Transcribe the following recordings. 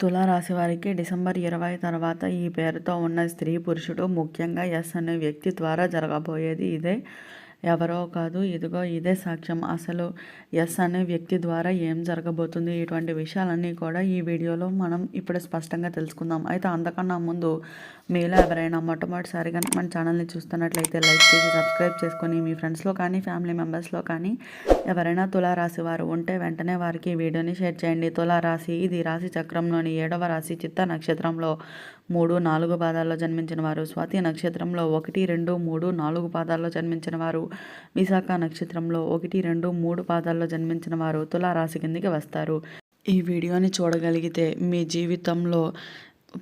తులారాశి వారికి డిసెంబర్ ఇరవై తర్వాత ఈ పేరుతో ఉన్న స్త్రీ పురుషుడు ముఖ్యంగా ఎస్ అనే వ్యక్తి ద్వారా జరగబోయేది ఇదే. ఎవరో కాదు ఇదిగో ఇదే సాక్ష్యం. అసలు ఎస్ అనే వ్యక్తి ద్వారా ఏం జరగబోతుంది? ఇటువంటి విషయాలన్నీ కూడా ఈ వీడియోలో మనం ఇప్పుడు స్పష్టంగా తెలుసుకుందాం. అయితే అంతకన్నా ముందు మీలో ఎవరైనా మొట్టమొదటిసారిగా మన ఛానల్ని చూస్తున్నట్లయితే లైక్ చేసి సబ్స్క్రైబ్ చేసుకొని మీ ఫ్రెండ్స్లో కానీ ఫ్యామిలీ మెంబర్స్లో కానీ ఎవరైనా తులారాశి వారు ఉంటే వెంటనే వారికి ఈ వీడియోని షేర్ చేయండి. తులారాశి ఇది రాశి చక్రంలోని ఏడవ రాశి చిత్త నక్షత్రంలో మూడు నాలుగు పాదాల్లో జన్మించిన వారు స్వాతి నక్షత్రంలో ఒకటి రెండు మూడు నాలుగు పాదాల్లో జన్మించిన వారు విశాఖ నక్షత్రంలో ఒకటి రెండు మూడు పాదాల్లో జన్మించిన వారు తులారాశి కిందికి వస్తారు. ఈ వీడియోని చూడగలిగితే మీ జీవితంలో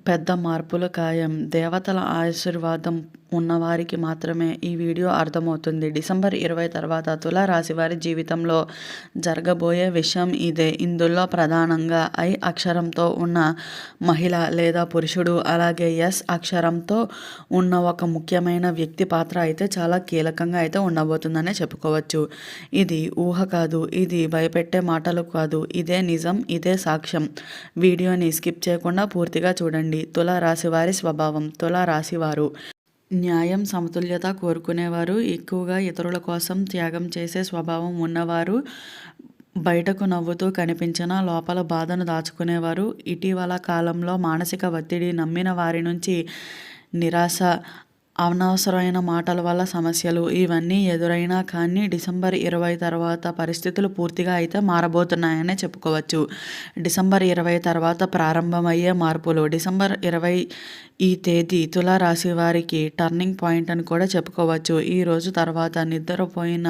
పెద్ద మార్పులు ఖాయం దేవతల ఆశీర్వాదం ఉన్నవారికి మాత్రమే ఈ వీడియో అర్థమవుతుంది. డిసెంబర్ ఇరవై తర్వాత తులారాశి వారి జీవితంలో జరగబోయే విషయం ఇదే. ఇందులో ప్రధానంగా ఐ అక్షరంతో ఉన్న మహిళ లేదా పురుషుడు అలాగే ఎస్ అక్షరంతో ఉన్న ఒక ముఖ్యమైన వ్యక్తి పాత్ర అయితే చాలా కీలకంగా అయితే ఉండబోతుందనే చెప్పుకోవచ్చు. ఇది ఊహ కాదు ఇది భయపెట్టే మాటలు కాదు ఇదే నిజం ఇదే సాక్ష్యం. వీడియోని స్కిప్ చేయకుండా పూర్తిగా చూడండి. తులారాశి వారి స్వభావం. తులారాశి వారు న్యాయం సమతుల్యత కోరుకునేవారు. ఎక్కువగా ఇతరుల కోసం త్యాగం చేసే స్వభావం ఉన్నవారు. బయటకు నవ్వుతూ కనిపించిన లోపల బాధను దాచుకునేవారు. ఇటీవల కాలంలో మానసిక ఒత్తిడి నమ్మిన వారి నుంచి నిరాశ అనవసరమైన మాటల వల్ల సమస్యలు ఇవన్నీ ఎదురైనా కానీ డిసెంబర్ ఇరవై తర్వాత పరిస్థితులు పూర్తిగా అయితే మారబోతున్నాయనే చెప్పుకోవచ్చు. డిసెంబర్ ఇరవై తర్వాత ప్రారంభమయ్యే మార్పులు. డిసెంబర్ ఇరవై ఈ తేదీ తులారాశి వారికి టర్నింగ్ పాయింట్ అని కూడా చెప్పుకోవచ్చు. ఈ రోజు తర్వాత నిద్రపోయిన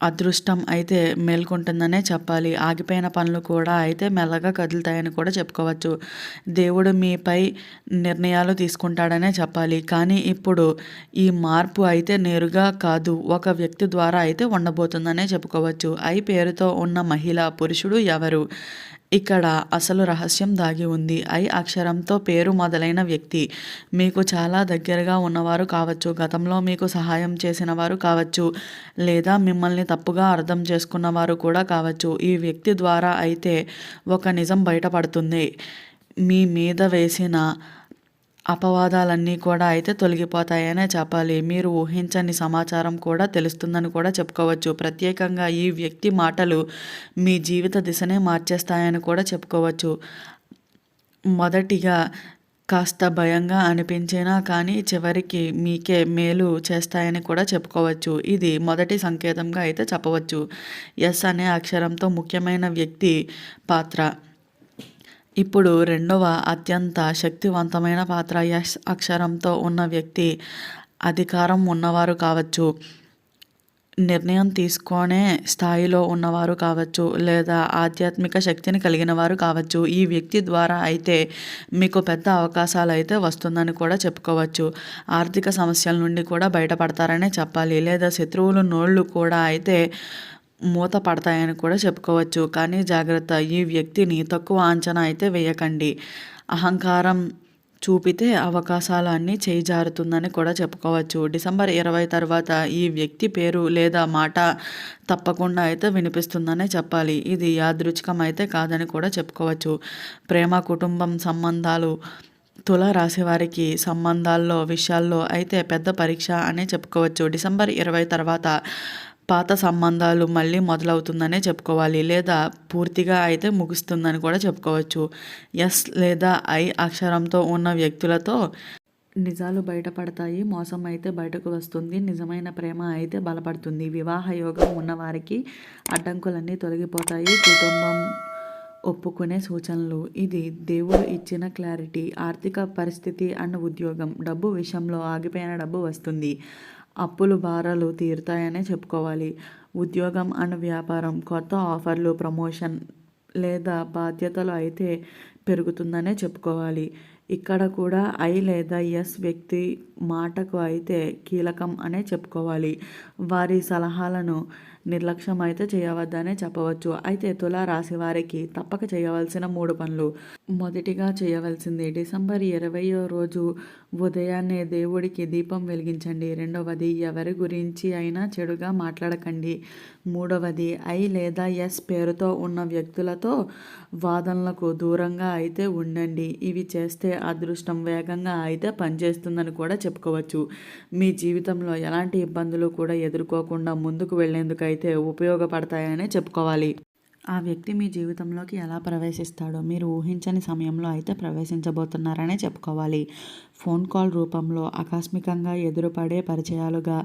అదృష్టం అయితే మేల్కొంటుందనే చెప్పాలి. ఆగిపోయిన పనులు కూడా అయితే మెల్లగా కదులుతాయని కూడా చెప్పుకోవచ్చు. దేవుడు మీపై నిర్ణయాలు తీసుకుంటాడనే చెప్పాలి. కానీ ఇప్పుడు ఈ మార్పు అయితే నేరుగా కాదు ఒక వ్యక్తి ద్వారా అయితే ఉండబోతుందనే చెప్పుకోవచ్చు. ఐ పేరుతో ఉన్న మహిళ పురుషుడు ఎవరు? ఇక్కడ అసలు రహస్యం దాగి ఉంది. ఐ అక్షరంతో పేరు మొదలైన వ్యక్తి మీకు చాలా దగ్గరగా ఉన్నవారు కావచ్చు. గతంలో మీకు సహాయం చేసిన వారు కావచ్చు. లేదా మిమ్మల్ని తప్పుగా అర్థం చేసుకున్నవారు కూడా కావచ్చు. ఈ వ్యక్తి ద్వారా అయితే ఒక నిజం బయటపడుతుంది. మీ మీద వేసిన అపవాదాలన్నీ కూడా అయితే తొలగిపోతాయనే చెప్పాలి. మీరు ఊహించని సమాచారం కూడా తెలుస్తుందని కూడా చెప్పుకోవచ్చు. ప్రత్యేకంగా ఈ వ్యక్తి మాటలు మీ జీవిత దిశనే మార్చేస్తాయని కూడా చెప్పుకోవచ్చు. మొదటిగా కాస్త భయంగా అనిపించినా కానీ చివరికి మీకే మేలు చేస్తాయని కూడా చెప్పుకోవచ్చు. ఇది మొదటి సంకేతంగా అయితే చెప్పవచ్చు. ఎస్ అనే అక్షరంతో ముఖ్యమైన వ్యక్తి పాత్ర. ఇప్పుడు రెండవ అత్యంత శక్తివంతమైన పాత్ర యష్ అక్షరంతో ఉన్న వ్యక్తి అధికారం ఉన్నవారు కావచ్చు. నిర్ణయం తీసుకునే స్థాయిలో ఉన్నవారు కావచ్చు లేదా ఆధ్యాత్మిక శక్తిని కలిగిన వారు కావచ్చు. ఈ వ్యక్తి ద్వారా అయితే మీకు పెద్ద అవకాశాలు అయితే వస్తుందని కూడా చెప్పుకోవచ్చు. ఆర్థిక సమస్యల నుండి కూడా బయటపడతారనే చెప్పాలి. లేదా శత్రువులు నోళ్ళు కూడా అయితే మూత పడతాయని కూడా చెప్పుకోవచ్చు. కానీ జాగ్రత్త ఈ వ్యక్తిని తక్కువ అంచనా అయితే వేయకండి. అహంకారం చూపితే అవకాశాలు అన్నీ చేయిజారుతుందని కూడా చెప్పుకోవచ్చు. డిసెంబర్ ఇరవై తర్వాత ఈ వ్యక్తి పేరు లేదా మాట తప్పకుండా అయితే వినిపిస్తుందనే చెప్పాలి. ఇది యాదృచ్ఛికం అయితే కాదని కూడా చెప్పుకోవచ్చు. ప్రేమ కుటుంబం సంబంధాలు తుల రాశి వారికి సంబంధాల్లో విషయాల్లో అయితే పెద్ద పరీక్ష అనే చెప్పుకోవచ్చు. డిసెంబర్ ఇరవై తర్వాత పాత సంబంధాలు మళ్ళీ మొదలవుతుందనే చెప్పుకోవాలి. లేదా పూర్తిగా అయితే ముగుస్తుందని కూడా చెప్పుకోవచ్చు. ఎస్ లేదా ఐ అక్షరంతో ఉన్న వ్యక్తులతో నిజాలు బయటపడతాయి. మోసం అయితే బయటకు వస్తుంది. నిజమైన ప్రేమ అయితే బలపడుతుంది. వివాహ యోగం ఉన్నవారికి అడ్డంకులన్నీ తొలగిపోతాయి. కుటుంబం ఒప్పుకునే సూచనలు. ఇది దేవుడు ఇచ్చిన క్లారిటీ. ఆర్థిక పరిస్థితి అండ్ ఉద్యోగం. డబ్బు విషయంలో ఆగిపోయిన డబ్బు వస్తుంది. అప్పులు భారాలు తీరుతాయనే చెప్పుకోవాలి. ఉద్యోగం అండ్ వ్యాపారం కొత్త ఆఫర్లు ప్రమోషన్ లేదా బాధ్యతలు అయితే పెరుగుతుందనే చెప్పుకోవాలి. ఇక్కడ కూడా ఐ లేదా ఎస్ వ్యక్తి మాటకు అయితే కీలకం అనే చెప్పుకోవాలి. వారి సలహాలను నిర్లక్ష్యం అయితే చేయవద్దనే చెప్పవచ్చు. అయితే తులా రాశి వారికి తప్పక చేయవలసిన మూడు పనులు. మొదటిగా చేయవలసింది డిసెంబర్ ఇరవయో రోజు ఉదయాన్నే దేవుడికి దీపం వెలిగించండి. రెండవది ఎవరి గురించి అయినా చెడుగా మాట్లాడకండి. మూడవది ఐ లేదా ఎస్ పేరుతో ఉన్న వ్యక్తులతో వాదనలకు దూరంగా అయితే ఉండండి. ఇవి చేస్తే అదృష్టం వేగంగా అయితే పనిచేస్తుందని కూడా చెప్పుకోవచ్చు. మీ జీవితంలో ఎలాంటి ఇబ్బందులు కూడా ఎదుర్కోకుండా ముందుకు వెళ్ళేందుకైతే అయితే ఉపయోగపడతాయనే చెప్పుకోవాలి. ఆ వ్యక్తి మీ జీవితంలోకి ఎలా ప్రవేశిస్తాడో మీరు ఊహించని సమయంలో అయితే ప్రవేశించబోతున్నారనే చెప్పుకోవాలి. ఫోన్ కాల్ రూపంలో ఆకస్మికంగా ఎదురుపడే పరిచయాలుగా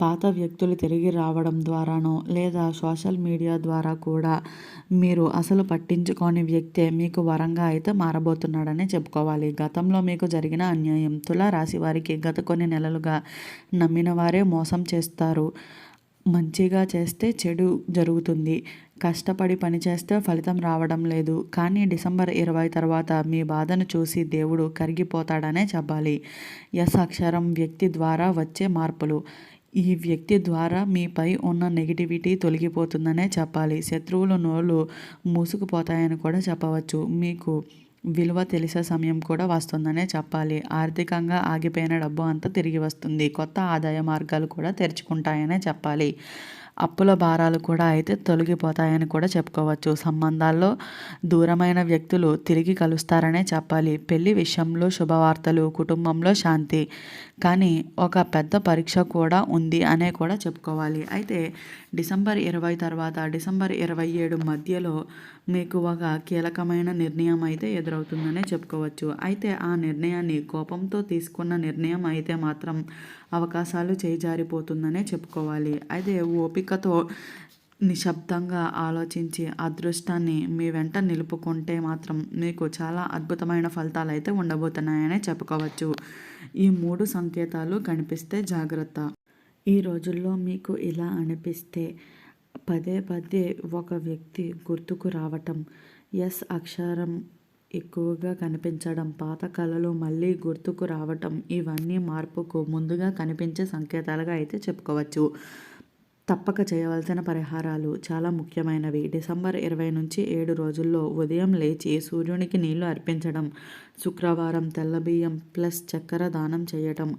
పాత వ్యక్తులు తిరిగి రావడం ద్వారానో లేదా సోషల్ మీడియా ద్వారా కూడా మీరు అసలు పట్టించుకోని వ్యక్తే మీకు వరంగా అయితే మారబోతున్నాడని చెప్పుకోవాలి. గతంలో మీకు జరిగిన అన్యాయం తుల రాశి వారికి గత కొన్ని నెలలుగా నమ్మిన వారే మోసం చేస్తారు. మంచిగా చేస్తే చెడు జరుగుతుంది. కష్టపడి పని చేస్తే ఫలితం రావడం లేదు. కానీ డిసెంబర్ ఇరవై తర్వాత మీ బాధను చూసి దేవుడు కరిగిపోతాడనే చెప్పాలి. ఎస్ అక్షరం వ్యక్తి ద్వారా వచ్చే మార్పులు. ఈ వ్యక్తి ద్వారా మీపై ఉన్న నెగిటివిటీ తొలగిపోతుందనే చెప్పాలి. శత్రువుల నోళ్ళు మూసుకుపోతాయని కూడా చెప్పవచ్చు. మీకు విలువ తెలిసే సమయం కూడా వస్తుందనే చెప్పాలి. ఆర్థికంగా ఆగిపోయిన డబ్బు అంతా తిరిగి వస్తుంది. కొత్త ఆదాయ మార్గాలు కూడా తెరుచుకుంటాయనే చెప్పాలి. అప్పుల భారాలు కూడా అయితే తొలగిపోతాయని కూడా చెప్పుకోవచ్చు. సంబంధాల్లో దూరమైన వ్యక్తులు తిరిగి కలుస్తారనే చెప్పాలి. పెళ్ళి విషయంలో శుభవార్తలు కుటుంబంలో శాంతి. కానీ ఒక పెద్ద పరీక్ష కూడా ఉంది అనే కూడా చెప్పుకోవాలి. అయితే డిసెంబర్ ఇరవై తర్వాత డిసెంబర్ ఇరవై ఏడు మధ్యలో మీకు ఒక కీలకమైన నిర్ణయం అయితే ఎదురవుతుందనే చెప్పుకోవచ్చు. అయితే ఆ నిర్ణయాన్ని కోపంతో తీసుకున్న నిర్ణయం అయితే మాత్రం అవకాశాలు చేజారిపోతుందనే చెప్పుకోవాలి. అయితే ఓపికతో నిశ్శబ్దంగా ఆలోచించి అదృష్టాన్ని మీ వెంట నిలుపుకుంటే మాత్రం మీకు చాలా అద్భుతమైన ఫలితాలు అయితే ఉండబోతున్నాయనే చెప్పుకోవచ్చు. ఈ మూడు సంకేతాలు కనిపిస్తే జాగ్రత్త. ఈ రోజుల్లో మీకు ఇలా అనిపిస్తే పదే పదే ఒక వ్యక్తి గుర్తుకు రావటం ఎస్ అక్షరం ఎక్కువగా కనిపించడం పాత కళలు మళ్ళీ గుర్తుకు రావటం ఇవన్నీ మార్పుకు ముందుగా కనిపించే సంకేతాలుగా అయితే చెప్పుకోవచ్చు. తప్పక చేయవలసిన పరిహారాలు చాలా ముఖ్యమైనవి. డిసెంబర్ ఇరవై నుంచి ఏడు రోజుల్లో ఉదయం లేచి సూర్యునికి నీళ్ళు అర్పించడం శుక్రవారం తెల్లబియ్యం ప్లస్ చక్కెర దానం చేయటం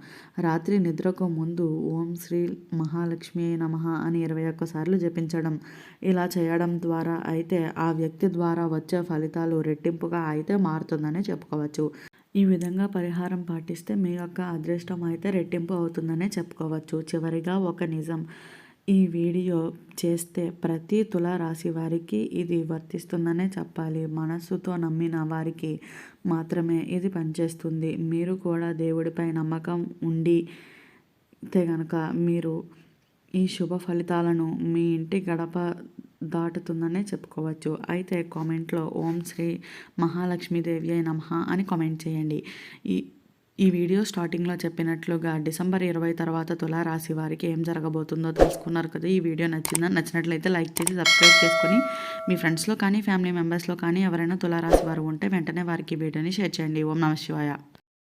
రాత్రి నిద్రకు ముందు ఓం శ్రీ మహాలక్ష్మి నమ అని ఇరవై ఒక్కసార్లు జపించడం ఇలా చేయడం ద్వారా అయితే ఆ వ్యక్తి ద్వారా వచ్చే ఫలితాలు రెట్టింపుగా అయితే మారుతుందని చెప్పుకోవచ్చు. ఈ విధంగా పరిహారం పాటిస్తే మీ యొక్క అదృష్టం అయితే రెట్టింపు అవుతుందనే చెప్పుకోవచ్చు. చివరిగా ఒక నిజం. ఈ వీడియో చేస్తే ప్రతి తుల రాశి వారికి ఇది వర్తిస్తుందనే చెప్పాలి. మనస్సుతో నమ్మిన వారికి మాత్రమే ఇది పనిచేస్తుంది. మీరు కూడా దేవుడిపై నమ్మకం ఉండి గనక కనుక మీరు ఈ శుభ ఫలితాలను మీ ఇంటి గడప దాటుతుందనే చెప్పుకోవచ్చు. అయితే కామెంట్లో ఓం శ్రీ మహాలక్ష్మీదేవి అయి నమ అని కామెంట్ చేయండి. ఈ ఈ వీడియో స్టార్టింగ్లో చెప్పినట్లుగా డిసెంబర్ ఇరవై తర్వాత తులారాశి వారికి ఏం జరగబోతుందో తెలుసుకున్నారు కదా. ఈ వీడియో నచ్చిందా? నచ్చినట్లయితే లైక్ చేసి సబ్స్క్రైబ్ చేసుకుని మీ ఫ్రెండ్స్లో కానీ ఫ్యామిలీ మెంబర్స్లో కానీ ఎవరైనా తులారాశి వారు ఉంటే వెంటనే వారికి వీడియోని షేర్ చేయండి. ఓం నమ శివాయ.